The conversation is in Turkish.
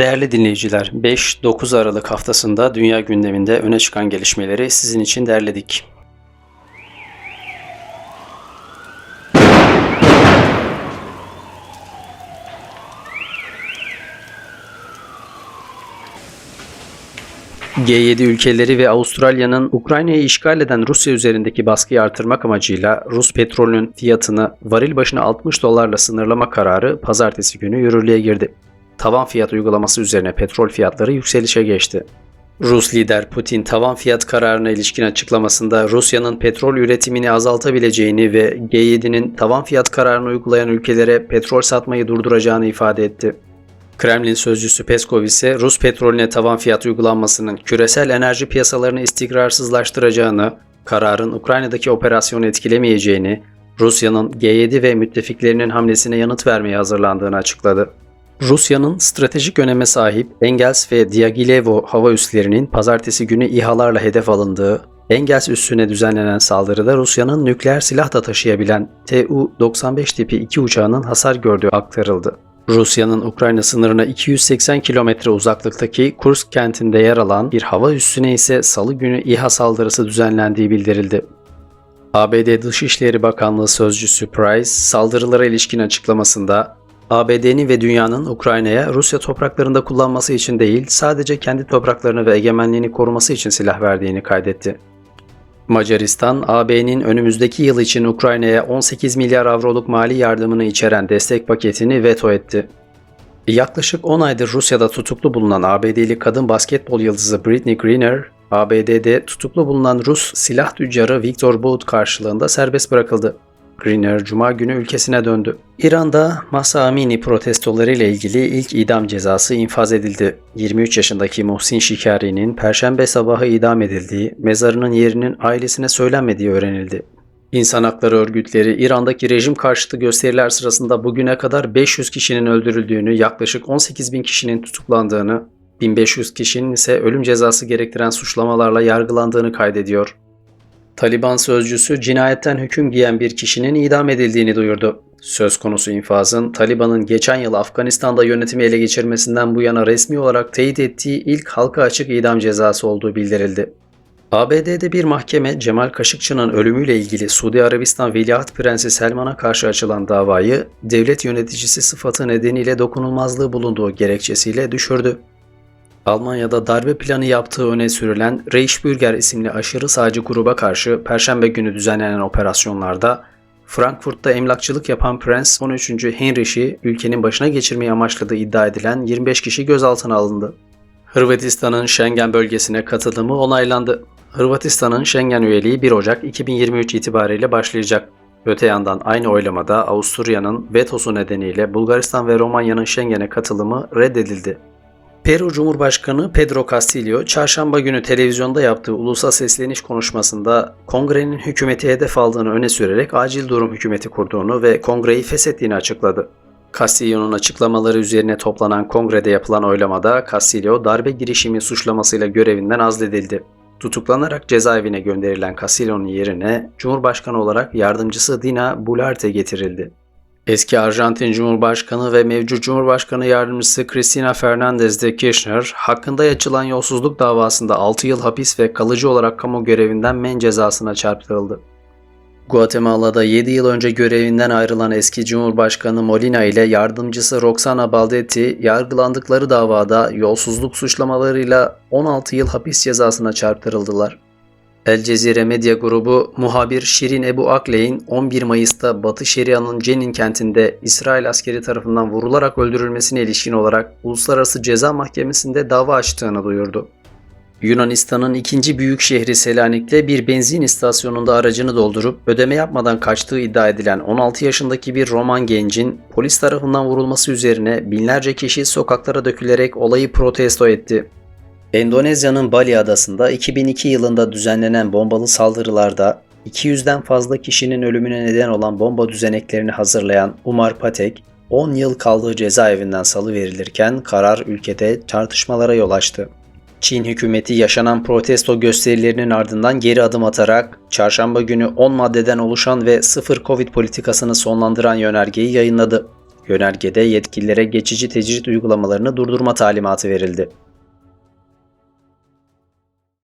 Değerli dinleyiciler, 5-9 Aralık haftasında dünya gündeminde öne çıkan gelişmeleri sizin için derledik. G7 ülkeleri ve Avustralya'nın Ukrayna'yı işgal eden Rusya üzerindeki baskıyı artırmak amacıyla Rus petrolünün fiyatını varil başına 60 dolarla sınırlama kararı pazartesi günü yürürlüğe girdi. Tavan fiyat uygulaması üzerine petrol fiyatları yükselişe geçti. Rus lider Putin tavan fiyat kararına ilişkin açıklamasında Rusya'nın petrol üretimini azaltabileceğini ve G7'nin tavan fiyat kararını uygulayan ülkelere petrol satmayı durduracağını ifade etti. Kremlin sözcüsü Peskov ise Rus petrolüne tavan fiyat uygulanmasının küresel enerji piyasalarını istikrarsızlaştıracağını, kararın Ukrayna'daki operasyonu etkilemeyeceğini, Rusya'nın G7 ve müttefiklerinin hamlesine yanıt vermeye hazırlandığını açıkladı. Rusya'nın stratejik öneme sahip Engels ve Diaghilevo hava üslerinin pazartesi günü İHA'larla hedef alındığı, Engels üssüne düzenlenen saldırıda Rusya'nın nükleer silah da taşıyabilen Tu-95 tipi iki uçağının hasar gördüğü aktarıldı. Rusya'nın Ukrayna sınırına 280 kilometre uzaklıktaki Kursk kentinde yer alan bir hava üssüne ise salı günü İHA saldırısı düzenlendiği bildirildi. ABD Dışişleri Bakanlığı Sözcüsü Price, saldırılara ilişkin açıklamasında ABD'nin ve dünyanın Ukrayna'ya Rusya topraklarında kullanması için değil, sadece kendi topraklarını ve egemenliğini koruması için silah verdiğini kaydetti. Macaristan, AB'nin önümüzdeki yıl için Ukrayna'ya 18 milyar avroluk mali yardımını içeren destek paketini veto etti. Yaklaşık 10 aydır Rusya'da tutuklu bulunan ABD'li kadın basketbol yıldızı Britney Griner, ABD'de tutuklu bulunan Rus silah tüccarı Viktor Bout karşılığında serbest bırakıldı. Griner Cuma günü ülkesine döndü. İran'da Masa Amini protestoları ile ilgili ilk idam cezası infaz edildi. 23 yaşındaki Muhsin Şikari'nin perşembe sabahı idam edildiği, mezarının yerinin ailesine söylenmediği öğrenildi. İnsan hakları örgütleri İran'daki rejim karşıtı gösteriler sırasında bugüne kadar 500 kişinin öldürüldüğünü, yaklaşık 18 bin kişinin tutuklandığını, 1500 kişinin ise ölüm cezası gerektiren suçlamalarla yargılandığını kaydediyor. Taliban sözcüsü cinayetten hüküm giyen bir kişinin idam edildiğini duyurdu. Söz konusu infazın Taliban'ın geçen yıl Afganistan'da yönetimi ele geçirmesinden bu yana resmi olarak teyit ettiği ilk halka açık idam cezası olduğu bildirildi. ABD'de bir mahkeme Cemal Kaşıkçı'nın ölümüyle ilgili Suudi Arabistan Veliaht Prensi Selman'a karşı açılan davayı devlet yöneticisi sıfatı nedeniyle dokunulmazlığı bulunduğu gerekçesiyle düşürdü. Almanya'da darbe planı yaptığı öne sürülen Reichsbürger isimli aşırı sağcı gruba karşı Perşembe günü düzenlenen operasyonlarda Frankfurt'ta emlakçılık yapan Prens 13. Heinrich'i ülkenin başına geçirmeyi amaçladığı iddia edilen 25 kişi gözaltına alındı. Hırvatistan'ın Schengen bölgesine katılımı onaylandı. Hırvatistan'ın Schengen üyeliği 1 Ocak 2023 itibariyle başlayacak. Öte yandan aynı oylamada Avusturya'nın vetosu nedeniyle Bulgaristan ve Romanya'nın Schengen'e katılımı reddedildi. Peru Cumhurbaşkanı Pedro Castillo, çarşamba günü televizyonda yaptığı ulusal sesleniş konuşmasında kongrenin hükümeti hedef aldığını öne sürerek acil durum hükümeti kurduğunu ve kongreyi feshettiğini açıkladı. Castillo'nun açıklamaları üzerine toplanan kongrede yapılan oylamada Castillo darbe girişimi suçlamasıyla görevinden azledildi. Tutuklanarak cezaevine gönderilen Castillo'nun yerine Cumhurbaşkanı olarak yardımcısı Dina Boluarte getirildi. Eski Arjantin Cumhurbaşkanı ve mevcut Cumhurbaşkanı Yardımcısı Cristina Fernandez de Kirchner, hakkında açılan yolsuzluk davasında 6 yıl hapis ve kalıcı olarak kamu görevinden men cezasına çarptırıldı. Guatemala'da 7 yıl önce görevinden ayrılan eski Cumhurbaşkanı Molina ile yardımcısı Roxana Baldetti yargılandıkları davada yolsuzluk suçlamalarıyla 16 yıl hapis cezasına çarptırıldılar. El Cezire Medya Grubu muhabir Şirin Ebu Akley'in 11 Mayıs'ta Batı Şeria'nın Cenin kentinde İsrail askeri tarafından vurularak öldürülmesine ilişkin olarak Uluslararası Ceza Mahkemesi'nde dava açtığını duyurdu. Yunanistan'ın ikinci büyük şehri Selanik'te bir benzin istasyonunda aracını doldurup ödeme yapmadan kaçtığı iddia edilen 16 yaşındaki bir Roman gencin polis tarafından vurulması üzerine binlerce kişi sokaklara dökülerek olayı protesto etti. Endonezya'nın Bali adasında 2002 yılında düzenlenen bombalı saldırılarda 200'den fazla kişinin ölümüne neden olan bomba düzeneklerini hazırlayan Umar Patek, 10 yıl kaldığı cezaevinden salı verilirken karar ülkede tartışmalara yol açtı. Çin hükümeti yaşanan protesto gösterilerinin ardından geri adım atarak çarşamba günü 10 maddeden oluşan ve sıfır Covid politikasını sonlandıran yönergeyi yayınladı. Yönergede yetkililere geçici tecrit uygulamalarını durdurma talimatı verildi.